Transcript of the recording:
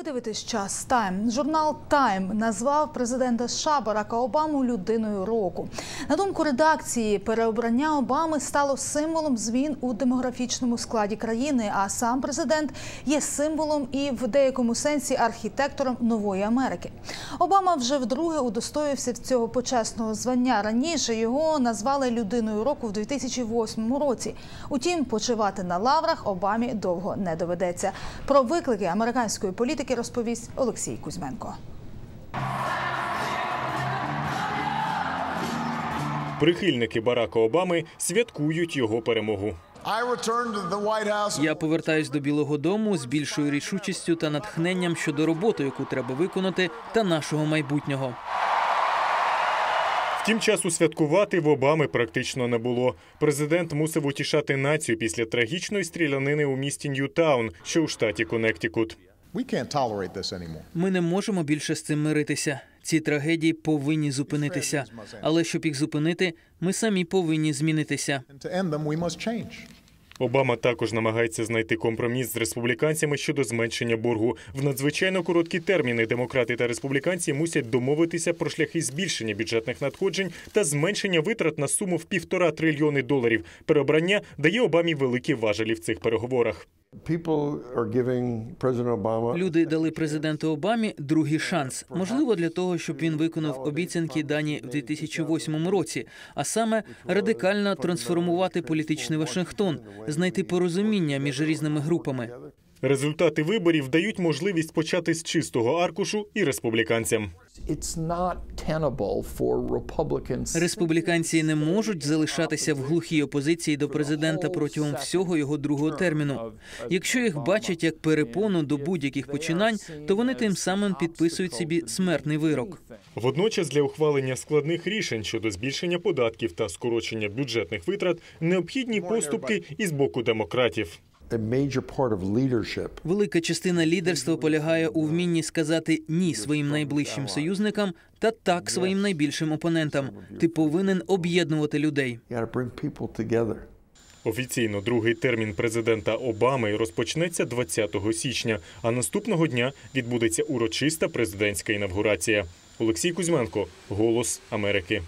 Ви дивитесь час Тайм. Журнал Тайм назвав президента США Барака Обаму людиною року. На думку редакції, переобрання Обами стало символом змін у демографічному складі країни. А сам президент є символом і в деякому сенсі архітектором нової Америки. Обама вже вдруге удостоївся цього почесного звання. Раніше його назвали людиною року в 2008 році. Утім, почивати на лаврах Обамі довго не доведеться. Про виклики американської політики розповість Олексій Кузьменко. Прихильники Барака Обами святкують його перемогу. Я повертаюсь до Білого Дому з більшою рішучістю та натхненням щодо роботи, яку треба виконати, та нашого майбутнього. Втім, часу святкувати в Обами практично не було. Президент мусив утішати націю після трагічної стрілянини у місті Ньютаун, що у штаті Коннектикут. We can't tolerate this anymore. Ми не можемо більше з цим миритися. Ці трагедії повинні зупинитися. Але щоб їх зупинити, ми самі повинні змінитися. Обама також намагається знайти компроміс з республіканцями щодо зменшення боргу. В надзвичайно короткі терміни демократи та республіканці мусять домовитися про шляхи збільшення бюджетних надходжень та зменшення витрат на суму в півтора трильйони доларів. Переобрання дає Обамі великі важелі в цих переговорах. People are giving Люди дали президенту Обамі другий шанс, можливо, для того, щоб він виконав обіцянки дані в 2008 році, а саме радикально трансформувати політичний Вашингтон, знайти порозуміння між різними групами. Результати виборів дають можливість почати з чистого аркушу і республіканцям. Республіканці не можуть залишатися в глухій опозиції до президента протягом всього його другого терміну. Якщо їх бачать як перепону до будь-яких починань, то вони тим самим підписують собі смертний вирок. Водночас для ухвалення складних рішень щодо збільшення податків та скорочення бюджетних витрат необхідні поступки і з боку демократів. A major part of leadership Велика частина лідерства полягає у вмінні сказати ні своїм найближчим союзникам та так своїм найбільшим опонентам. Ти повинен об'єднувати людей. Офіційно другий термін президента Обами розпочнеться 20 січня, а наступного дня відбудеться урочиста президентська інавгурація. Олексій Кузьменко, Голос Америки.